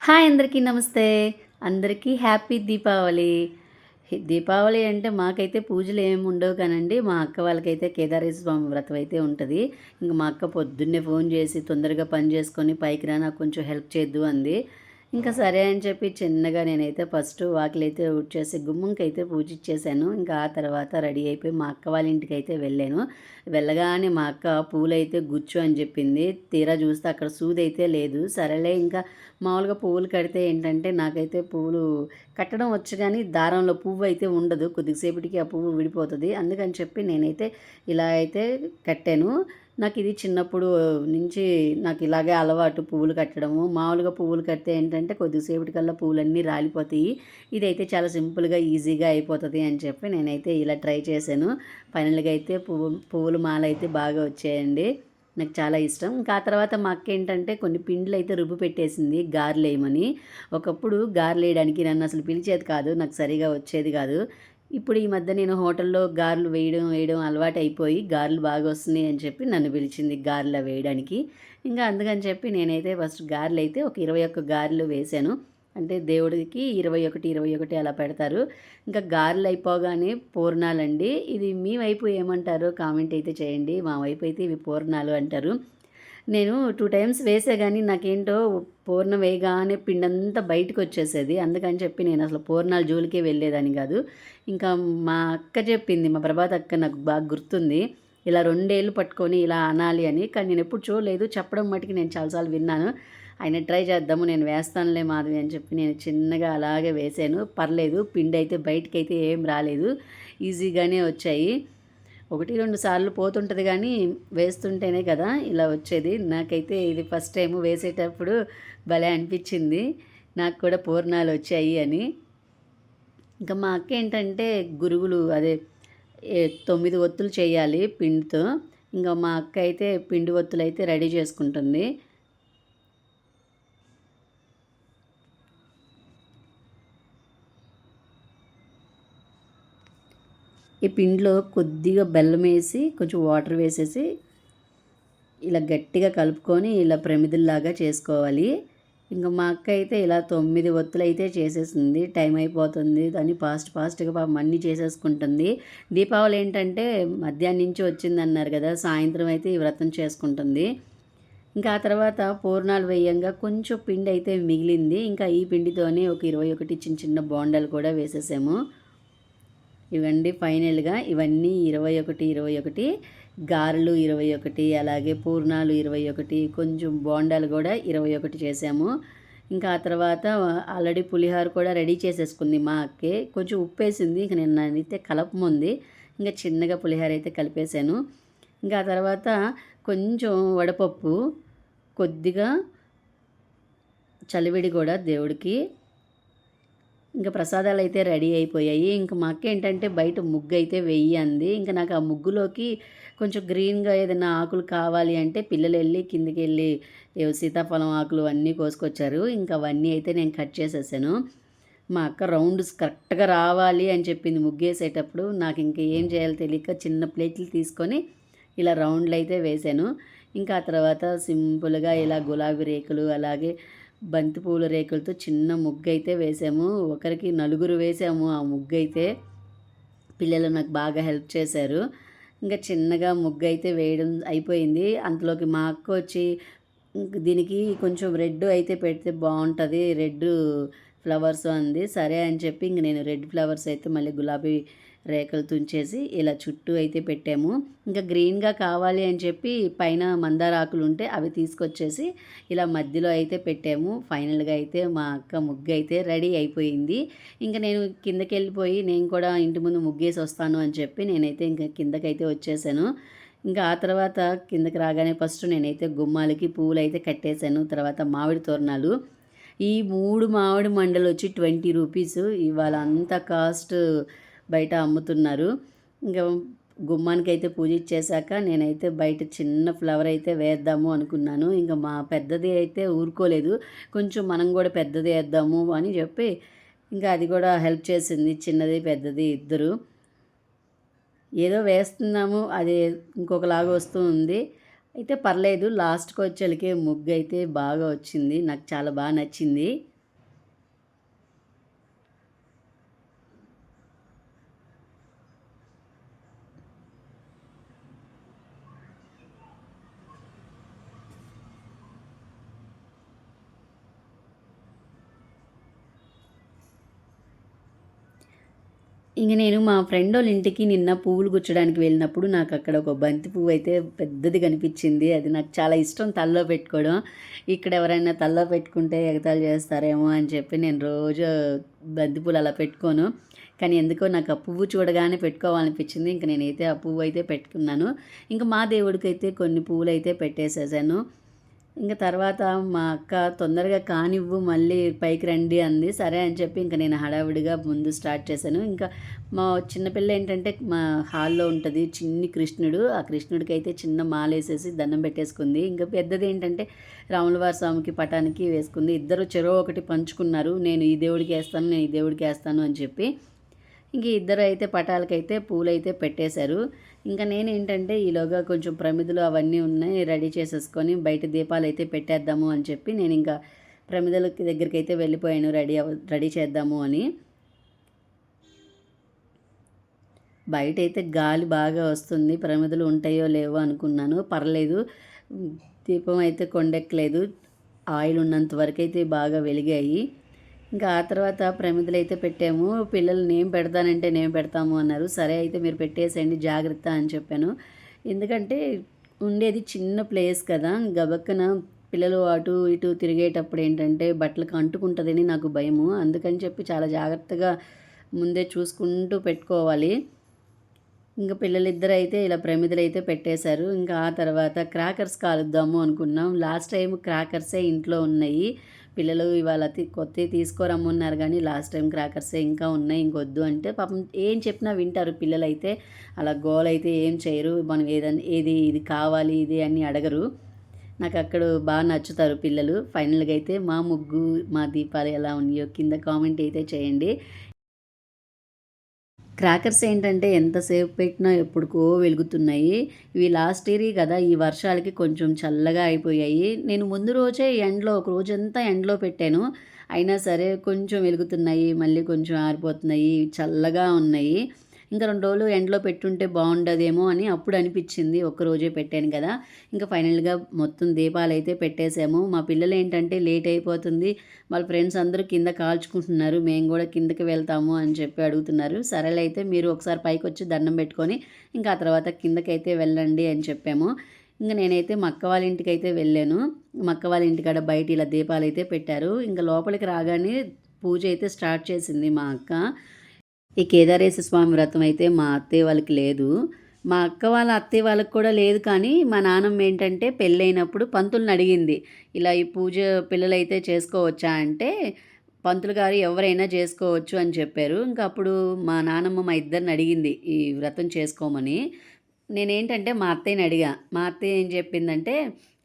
Hi అందరికీ నమస్తే. అందరికీ హ్యాపీ దీపావళి. దీపావళి అంటే మాకైతే పూజలు ఏమి ఉండవు కానండి. మా అక్క వాళ్ళకైతే కేదారేశ్వర స్వామి వ్రతం అయితే ఉంటుంది. ఇంక మా అక్క పొద్దున్నే ఫోన్ చేసి తొందరగా పని చేసుకొని పైకి రా నాకు కొంచెం హెల్ప్ చేద్దు అంది. ఇంకా సరే అని చెప్పి చిన్నగా నేనైతే ఫస్ట్ వాకిలైతే ఉడ్చేసి గుమ్మంకైతే పూజ ఇచ్చేసాను ఇంకా ఆ తర్వాత రెడీ అయిపోయి మా అక్క వాళ్ళ ఇంటికి అయితే వెళ్ళాను. వెళ్ళగానే మా అక్క పూలు అయితే గుచ్చు అని చెప్పింది. తీరా చూస్తే అక్కడ సూది అయితే లేదు. సరేలే ఇంకా మామూలుగా పువ్వులు కడితే ఏంటంటే నాకైతే పువ్వులు కట్టడం వచ్చు కానీ దారంలో పువ్వు అయితే ఉండదు. కొద్దిసేపటికి ఆ పువ్వు విడిపోతుంది. అందుకని చెప్పి నేనైతే ఇలా అయితే కట్టాను. నాకు ఇది చిన్నప్పుడు నుంచి నాకు ఇలాగే అలవాటు పువ్వులు కట్టడము. మామూలుగా పువ్వులు కడితే ఏంటంటే కొద్దిసేపటికల్లా పువ్వులన్నీ రాలిపోతాయి. ఇదైతే చాలా సింపుల్గా ఈజీగా అయిపోతుంది అని చెప్పి నేనైతే ఇలా ట్రై చేశాను. ఫైనల్గా అయితే పువ్వు పువ్వుల మాల అయితే బాగా వచ్చాయండి. నాకు చాలా ఇష్టం. ఇంకా ఆ తర్వాత మా అక్క ఏంటంటే కొన్ని పిండ్లు అయితే రుబ్బు పెట్టేసింది గారెలు వేయమని ఒకప్పుడు గారెలు వేయడానికి నన్ను అసలు పిలిచేది కాదు. నాకు సరిగా వచ్చేది కాదు. ఇప్పుడు ఈ మధ్య నేను హోటల్లో గారెలు వేయడం వేయడం అలవాటు అయిపోయి గారెలు బాగా వస్తున్నాయి అని చెప్పి నన్ను పిలిచింది గారెలు వేయడానికి. ఇంకా అందుకని చెప్పి నేనైతే ఫస్ట్ గారెలు అయితే ఒక ఇరవై ఒక్క గారెలు వేశాను. అంటే దేవుడికి ఇరవై ఒకటి ఇరవై ఒకటి అలా పెడతారు. ఇంకా గారెలు అయిపోగానే పూర్ణాలండి. ఇది మీ వైపు ఏమంటారో కామెంట్ అయితే చేయండి. మా వైపు అయితే ఇవి పూర్ణాలు అంటారు. నేను టూ టైమ్స్ వేసే కానీ నాకేంటో పూర్ణం వేయగానే పిండంతా బయటకు వచ్చేసేది అందుకని చెప్పి నేను అసలు పూర్ణాలు జోలికే వెళ్ళేదాన్ని కాదు. ఇంకా మా అక్క చెప్పింది మా ప్రభాత్ అక్క నాకు బాగా గుర్తుంది. ఇలా రెండేళ్ళు పట్టుకొని ఇలా అనాలి అని కానీ నేను ఎప్పుడు చూడలేదు. చెప్పడం మటుకు నేను చాలాసార్లు విన్నాను. ఆయన ట్రై చేద్దాము నేను వేస్తానులే మాధవి అని చెప్పి నేను చిన్నగా అలాగే వేసాను. పర్లేదు పిండి అయితే బయటకైతే ఏం రాలేదు. ఈజీగానే వచ్చాయి. ఒకటి రెండు సార్లు పోతుంటుంది కానీ వేస్తుంటేనే కదా ఇలా వచ్చేది. నాకైతే ఇది ఫస్ట్ టైం వేసేటప్పుడు భలే అనిపించింది. నాకు కూడా పూర్ణాలు వచ్చాయి అని. ఇంకా మా అక్క ఏంటంటే గురుగులు అదే ఏ తొమ్మిది ఒత్తులు చేయాలి పిండితో. ఇంకా మా అక్క అయితే పిండి ఒత్తులు అయితే రెడీ చేసుకుంటుంది. ఈ పిండిలో కొద్దిగా బెల్లం వేసి కొంచెం వాటర్ వేసేసి ఇలా గట్టిగా కలుపుకొని ఇలా ప్రమిదిల్లాగా చేసుకోవాలి. ఇంకా మా అక్క అయితే ఇలా తొమ్మిది ఒత్తులు అయితే చేసేసింది. టైం అయిపోతుంది దాన్ని ఫాస్ట్ ఫాస్ట్గా పాపం అన్నీ చేసేసుకుంటుంది. దీపావళి ఏంటంటే మధ్యాహ్నం నుంచి వచ్చింది అన్నారు కదా సాయంత్రం అయితే ఈ వ్రతం చేసుకుంటుంది. ఇంకా ఆ తర్వాత పూర్ణాలు వేయంగా కొంచెం పిండి అయితే మిగిలింది. ఇంకా ఈ పిండితోనే ఒక ఇరవై ఒకటి చిన్న చిన్న బోండాలు కూడా వేసేసాము. ఇవండి ఫైనల్గా ఇవన్నీ ఇరవై ఒకటి ఇరవై ఒకటి గారెలు ఇరవై ఒకటి అలాగే పూర్ణాలు ఇరవై ఒకటి కొంచెం బోండాలు కూడా ఇరవై ఒకటి చేసాము. ఇంకా ఆ తర్వాత ఆల్రెడీ పులిహోర కూడా రెడీ చేసేసుకుంది మా అక్కే. కొంచెం ఉప్పు వేసింది ఇంక నిన్న అయితే కలపముంది ఇంకా చిన్నగా పులిహోర అయితే కలిపేశాను. ఇంకా ఆ తర్వాత కొంచెం వడపప్పు కొద్దిగా చలివిడి కూడా దేవుడికి. ఇంకా ప్రసాదాలు అయితే రెడీ అయిపోయాయి. ఇంకా మా అక్క ఏంటంటే బయట ముగ్గు అయితే వెయ్యి అంది. ఇంకా నాకు ఆ ముగ్గులోకి కొంచెం గ్రీన్గా ఏదైనా ఆకులు కావాలి అంటే పిల్లలు వెళ్ళి కిందకి వెళ్ళి ఏవో సీతాఫలం ఆకులు అన్నీ కోసుకొచ్చారు. ఇంకా అవన్నీ అయితే నేను కట్ చేసేసాను. మా అక్క రౌండ్స్ కరెక్ట్గా రావాలి అని చెప్పింది ముగ్గేసేటప్పుడు. నాకు ఇంకా ఏం చేయాలో తెలియక చిన్న ప్లేట్లు తీసుకొని ఇలా రౌండ్లు అయితే వేశాను ఇంకా ఆ తర్వాత సింపుల్గా ఇలా గులాబీ రేకులు అలాగే బంతిపూల రేకులతో చిన్న ముగ్గు అయితే వేసాము. ఒకరికి నలుగురు వేసాము. ఆ ముగ్గు అయితే పిల్లలు నాకు బాగా హెల్ప్ చేశారు. ఇంకా చిన్నగా ముగ్గు అయితే వేయడం అయిపోయింది. అంతలోకి మా అక్క వచ్చి దీనికి కొంచెం రెడ్ అయితే పెడితే బాగుంటుంది. రెడ్ ఫ్లవర్స్ అంది. సరే అని చెప్పి ఇంక నేను రెడ్ ఫ్లవర్స్ అయితే మళ్ళీ గులాబీ రేఖలు తుంచేసి ఇలా చుట్టూ అయితే పెట్టాము. ఇంకా గ్రీన్గా కావాలి అని చెప్పి పైన మందార ఆకులు ఉంటే అవి తీసుకొచ్చేసి ఇలా మధ్యలో అయితే పెట్టాము. ఫైనల్గా అయితే మా అక్క ముగ్గు అయితే రెడీ అయిపోయింది. ఇంకా నేను కిందకి వెళ్ళిపోయి నేను కూడా ఇంటి ముందు ముగ్గేసి వస్తాను అని చెప్పి నేనైతే ఇంకా కిందకైతే వచ్చేసాను. ఇంకా ఆ తర్వాత కిందకి రాగానే ఫస్ట్ నేనైతే గుమ్మాలకి పువ్వులు అయితే కట్టేశాను తర్వాత మామిడి తోరణాలు ఈ మూడు మామిడి మండలు వచ్చి ట్వంటీ రూపీస్. ఇవాళ అంత కాస్ట్ బయట అమ్ముతున్నారు. ఇంకా గుమ్మానికి అయితే పూజ ఇచ్చేసాక నేనైతే బయట చిన్న ఫ్లవర్ అయితే వేద్దాము అనుకున్నాను. ఇంకా మా పెద్దది అయితే ఊరుకోలేదు. కొంచెం మనం కూడా పెద్దది వేద్దాము అని చెప్పి ఇంకా అది కూడా హెల్ప్ చేసింది చిన్నది పెద్దది ఇద్దరు. ఏదో వేస్తున్నాము అది ఇంకొకలాగా వస్తూ ఉంది. అయితే పర్లేదు లాస్ట్కి వచ్చేళ్ళకి ముగ్గు అయితే బాగా వచ్చింది. నాకు చాలా బాగా నచ్చింది. ఇంక నేను మా ఫ్రెండ్ వాళ్ళ ఇంటికి నిన్న పువ్వులు గుచ్చడానికి వెళ్ళినప్పుడు నాకు అక్కడ ఒక బంతి పువ్వు అయితే పెద్దది కనిపించింది. అది నాకు చాలా ఇష్టం తల్లో పెట్టుకోవడం. ఇక్కడ ఎవరైనా తల్లో పెట్టుకుంటే ఎగతాలు చేస్తారేమో అని చెప్పి నేను రోజు బంతి పూలు అలా పెట్టుకోను. కానీ ఎందుకో నాకు ఆ పువ్వు చూడగానే పెట్టుకోవాలనిపించింది. ఇంక నేనైతే ఆ పువ్వు అయితే పెట్టుకున్నాను. ఇంకా మా దేవుడికి అయితే కొన్ని పువ్వులు అయితే పెట్టేసేసాను. ఇంకా తర్వాత మా అక్క తొందరగా కానివ్వు మళ్ళీ పైకి రండి అంది. సరే అని చెప్పి ఇంకా నేను హడావిడిగా ముందు స్టార్ట్ చేశాను. ఇంకా మా చిన్నపిల్ల ఏంటంటే మా హాల్లో ఉంటుంది చిన్ని కృష్ణుడు. ఆ కృష్ణుడికి అయితే చిన్న మాలేసేసి దండం పెట్టేసుకుంది. ఇంకా పెద్దది ఏంటంటే రాములవారి స్వామికి పటానికి వేసుకుంది. ఇద్దరు చెరో ఒకటి పంచుకున్నారు. నేను ఈ దేవుడికి వేస్తాను నేను ఈ దేవుడికి వేస్తాను అని చెప్పి ఇంక ఇద్దరు అయితే పటాలకైతే పూలైతే పెట్టేశారు. ఇంకా నేనేంటంటే ఈలోగా కొంచెం ప్రమిదలు అవన్నీ ఉన్నాయి రెడీ చేసేసుకొని బయట దీపాలు అయితే పెట్టేద్దాము అని చెప్పి నేను ఇంకా ప్రమిదల దగ్గరికి అయితే వెళ్ళిపోయాను రెడీ రెడీ చేద్దాము అని. బయట అయితే గాలి బాగా వస్తుంది ప్రమిదలు ఉంటాయో లేవో అనుకున్నాను పర్లేదు. దీపం అయితే కొండెక్కలేదు ఆయిల్ ఉన్నంత వరకు అయితే బాగా వెలిగాయి. ఇంకా ఆ తర్వాత ప్రమిదలు అయితే పెట్టాము. పిల్లలు నేను పెడతానంటే నేను పెడతాము అన్నారు. సరే అయితే మీరు పెట్టేసేయండి జాగ్రత్త అని చెప్పాను. ఎందుకంటే ఉండేది చిన్న ప్లేస్ కదా. గబక్కన పిల్లలు అటు ఇటు తిరిగేటప్పుడు ఏంటంటే బట్టలకు అంటుకుంటుందని నాకు భయము. అందుకని చెప్పి చాలా జాగ్రత్తగా ముందే చూసుకుంటూ పెట్టుకోవాలి. ఇంకా పిల్లలిద్దరు అయితే ఇలా ప్రమిదలు అయితే పెట్టేశారు. ఇంకా ఆ తర్వాత క్రాకర్స్ కాలుద్దాము అనుకున్నాం. లాస్ట్ టైం క్రాకర్సే ఇంట్లో ఉన్నాయి. పిల్లలు ఇవాళ కొత్తవి తీసుకోరమ్మన్నారు కానీ లాస్ట్ టైం క్రాకర్సే ఇంకా ఉన్నాయి ఇంకొద్దు అంటే పాపం ఏం చెప్పినా వింటారు పిల్లలైతే. అలా గోల్ అయితే ఏం చేయరు మనం ఏదైనా ఏది ఇది కావాలి ఇది అని అడగరు. నాకు అక్కడ బాగా నచ్చుతారు పిల్లలు. ఫైనల్గా అయితే మా ముగ్గు మా దీపాలు ఎలా ఉన్నాయో కింద కామెంట్ అయితే చేయండి. క్రాకర్స్ ఏంటంటే ఎంతసేపు పెట్టినా ఎప్పుడుకో వెలుగుతున్నాయి. ఇవి లాస్ట్ ఇయర్ కదా ఈ వర్షాలకి కొంచెం చల్లగా అయిపోయాయి. నేను ముందు రోజే ఎండలో ఒక రోజంతా ఎండలో పెట్టాను. అయినా సరే కొంచెం వెలుగుతున్నాయి మళ్ళీ కొంచెం ఆరిపోతున్నాయి చల్లగా ఉన్నాయి. ఇంకా రెండు రోజులు ఎండలో పెట్టుంటే బాగుండదేమో అని అప్పుడు అనిపించింది. ఒక్కరోజే పెట్టాను కదా. ఇంకా ఫైనల్గా మొత్తం దీపాలు అయితే పెట్టేశాము. మా పిల్లలు ఏంటంటే లేట్ అయిపోతుంది. వాళ్ళ ఫ్రెండ్స్ అందరూ కింద కాల్చుకుంటున్నారు. మేము కూడా కిందకి వెళ్తాము అని చెప్పి అడుగుతున్నారు. సరేలే అయితే మీరు ఒకసారి పైకి వచ్చి దండం పెట్టుకొని ఇంకా ఆ తర్వాత కిందకైతే వెళ్ళండి అని చెప్పాము. ఇంకా నేనైతే మా అక్క వాళ్ళ ఇంటికి అయితే వెళ్ళాను. మా అక్క వాళ్ళ ఇంటికాడ బయట ఇలా దీపాలు అయితే పెట్టారు. ఇంకా లోపలికి రాగానే పూజ అయితే స్టార్ట్ చేసింది మా అక్క. ఈ కేదారేశ్వర స్వామి వ్రతం అయితే మా అత్తయ్య వాళ్ళకి లేదు. మా అక్క వాళ్ళ అత్తయ్య వాళ్ళకి కూడా లేదు కానీ మా నాన్నమ్మ ఏంటంటే పెళ్ళైనప్పుడు పంతులను అడిగింది. ఇలా ఈ పూజ పిల్లలైతే చేసుకోవచ్చా అంటే పంతులు గారు ఎవరైనా చేసుకోవచ్చు అని చెప్పారు. ఇంకా అప్పుడు మా నానమ్మ మా ఇద్దరిని అడిగింది ఈ వ్రతం చేసుకోమని. నేనేంటంటే మా అత్తయ్యని అడిగా. మా అత్తయ్య ఏం చెప్పిందంటే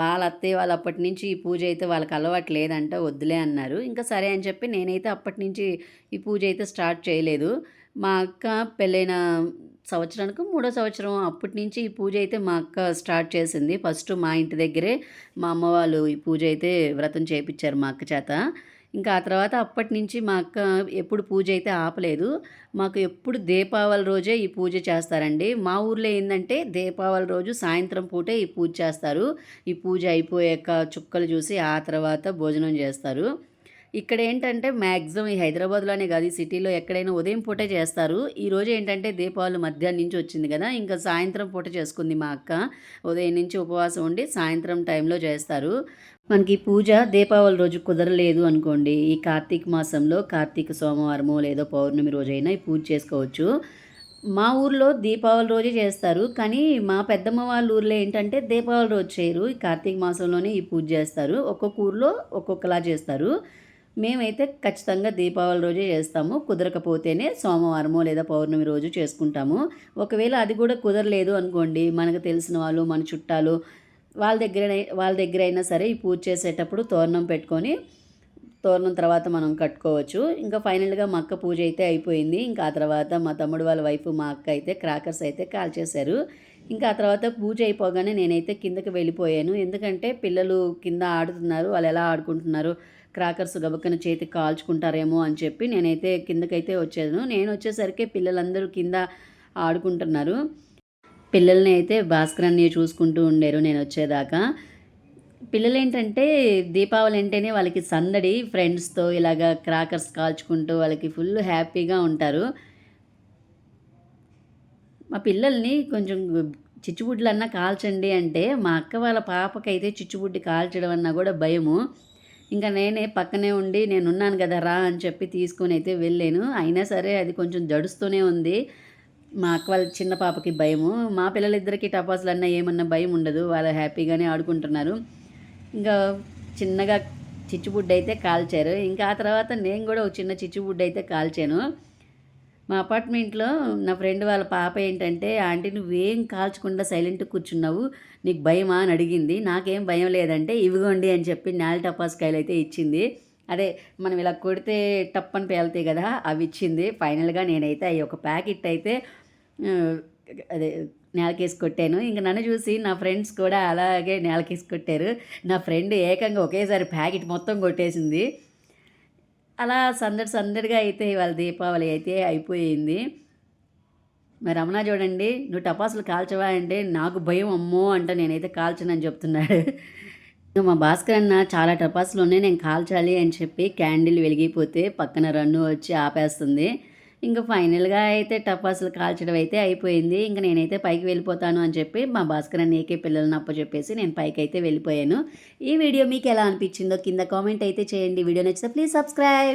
వాళ్ళ అత్తయ్య వాళ్ళు అప్పటి నుంచి ఈ పూజ అయితే వాళ్ళకి అలవాటు లేదంట వద్దులే అన్నారు. ఇంకా సరే అని చెప్పి నేనైతే అప్పటి నుంచి ఈ పూజ అయితే స్టార్ట్ చేయలేదు. మా అక్క పెళ్ళైన సంవత్సరానికి మూడో సంవత్సరం అప్పటి నుంచి ఈ పూజ అయితే మా అక్క స్టార్ట్ చేసింది. ఫస్ట్ మా ఇంటి దగ్గరే మా అమ్మ వాళ్ళు ఈ పూజ అయితే వ్రతం చేయించారు మా అక్క చేత. ఇంకా ఆ తర్వాత అప్పటి నుంచి మా అక్క ఎప్పుడు పూజ అయితే ఆపలేదు. మాకు ఎప్పుడు దీపావళి రోజే ఈ పూజ చేస్తారండి. మా ఊర్లో ఏంటంటే దీపావళి రోజు సాయంత్రం పూటే ఈ పూజ చేస్తారు. ఈ పూజ అయిపోయాక చుక్కలు చూసి ఆ తర్వాత భోజనం చేస్తారు. ఇక్కడ ఏంటంటే మ్యాక్సిమం ఈ హైదరాబాద్లోనే కాదు ఈ సిటీలో ఎక్కడైనా ఉదయం పూటే చేస్తారు. ఈరోజు ఏంటంటే దీపావళి మధ్యాహ్నం నుంచి వచ్చింది కదా ఇంకా సాయంత్రం పూట చేసుకుంది మా అక్క. ఉదయం నుంచి ఉపవాసం ఉండి సాయంత్రం టైంలో చేస్తారు. మనకి పూజ దీపావళి రోజు కుదరలేదు అనుకోండి. ఈ కార్తీక మాసంలో కార్తీక సోమవారము లేదో పౌర్ణమి రోజైనా ఈ పూజ చేసుకోవచ్చు. మా ఊర్లో దీపావళి రోజే చేస్తారు. కానీ మా పెద్దమ్మ వాళ్ళ ఊర్లో ఏంటంటే దీపావళి రోజు చేయరు. ఈ కార్తీక మాసంలోనే ఈ పూజ చేస్తారు. ఒక్కొక్క ఊర్లో ఒక్కొక్కలా చేస్తారు. మేమైతే ఖచ్చితంగా దీపావళి రోజే చేస్తాము. కుదరకపోతేనే సోమవారమో లేదా పౌర్ణమి రోజు చేసుకుంటాము. ఒకవేళ అది కూడా కుదరలేదు అనుకోండి మనకు తెలిసిన వాళ్ళు మన చుట్టాలు వాళ్ళ దగ్గర వాళ్ళ దగ్గర అయినా సరే ఈ పూజ చేసేటప్పుడు తోరణం పెట్టుకొని తోరణం తర్వాత మనం కట్టుకోవచ్చు. ఇంకా ఫైనల్గా మా అక్క పూజ అయితే అయిపోయింది. ఇంకా ఆ తర్వాత మా తమ్ముడు వాళ్ళ వైఫ్ మా అక్క అయితే క్రాకర్స్ అయితే కాల్ చేశారు ఇంకా ఆ తర్వాత పూజ అయిపోగానే నేనైతే కిందకి వెళ్ళిపోయాను. ఎందుకంటే పిల్లలు కింద ఆడుతున్నారు. వాళ్ళు ఎలా ఆడుకుంటున్నారు క్రాకర్స్ గబక్కన చేతికి కాల్చుకుంటారేమో అని చెప్పి నేనైతే కిందకైతే వచ్చాను నేను వచ్చేసరికి పిల్లలందరూ కింద ఆడుకుంటున్నారు. పిల్లల్ని అయితే భాస్కర్ అన్నయ్య చూసుకుంటూ ఉండేరు నేను వచ్చేదాకా. పిల్లలు ఏంటంటే దీపావళి అంటేనే వాళ్ళకి సందడి ఫ్రెండ్స్తో ఇలాగ క్రాకర్స్ కాల్చుకుంటూ వాళ్ళకి ఫుల్ హ్యాపీగా ఉంటారు. మా పిల్లల్ని కొంచెం చిచ్చుబుడ్లన్నా కాల్చండి అంటే మా అక్క వాళ్ళ పాపకైతే చిచ్చుబుడ్డి కాల్చడం అన్నా కూడా భయము. ఇంకా నేనే పక్కనే ఉండి నేను ఉన్నాను కదా రా అని చెప్పి తీసుకొని అయితే వెళ్ళాను. అయినా సరే అది కొంచెం జడుస్తూనే ఉంది. మా అక్క వాళ్ళ చిన్న పాపకి భయము. మా పిల్లలిద్దరికి టపాసులు అన్నా ఏమన్నా భయం ఉండదు. వాళ్ళు హ్యాపీగానే ఆడుకుంటున్నారు. ఇంకా చిన్నగా చిచ్చుబుడ్డ అయితే కాల్చారు. ఇంకా ఆ తర్వాత నేను కూడా ఒక చిన్న చిచ్చుబుడ్డ అయితే కాల్చాను. మా అపార్ట్మెంట్లో నా ఫ్రెండ్ వాళ్ళ పాప ఏంటంటే ఆంటీ నువ్వేం కాల్చకుండా సైలెంట్ కూర్చున్నావు నీకు భయమా? అని అడిగింది. నాకేం భయం లేదంటే ఇవిగోండి అని చెప్పి నేల టపాస్కాయలు అయితే ఇచ్చింది. అదే మనం ఇలా కొడితే టప్పని పేలుతాయి కదా అవి ఇచ్చింది. ఫైనల్గా నేనైతే అవి ఒక ప్యాకెట్ అయితే అదే నేలకేసి కొట్టాను. ఇంక నన్ను చూసి నా ఫ్రెండ్స్ కూడా అలాగే నేలకేసి కొట్టారు. నా ఫ్రెండ్ ఏకంగా ఒకేసారి ప్యాకెట్ మొత్తం కొట్టేసింది. అలా సందడి సందడిగా అయితే ఇవాళ దీపావళి అయితే అయిపోయింది. మరి రమణ చూడండి నువ్వు టపాసులు కాల్చవా అంటే నాకు భయం అమ్మో అంట నేనైతే కాల్చనని చెప్తున్నాడు. ఇంకా మా భాస్కర్ అన్న చాలా టపాసులు ఉన్నాయి నేను కాల్చాలి అని చెప్పి క్యాండిల్ వెలిగిపోతే పక్కన రన్ను వచ్చి ఆపేస్తుంది. ఇంకా ఫైనల్గా అయితే టపాసులు కాల్చడం అయితే అయిపోయింది. ఇంకా నేనైతే పైకి వెళ్ళిపోతాను అని చెప్పి మా భాస్కర్ అన్న ఏకే పిల్లలను అప్ప చెప్పేసి నేను పైకి అయితే వెళ్ళిపోయాను. ఈ వీడియో మీకు ఎలా అనిపించిందో కింద కామెంట్ అయితే చేయండి. వీడియో నచ్చితే ప్లీజ్ సబ్స్క్రైబ్.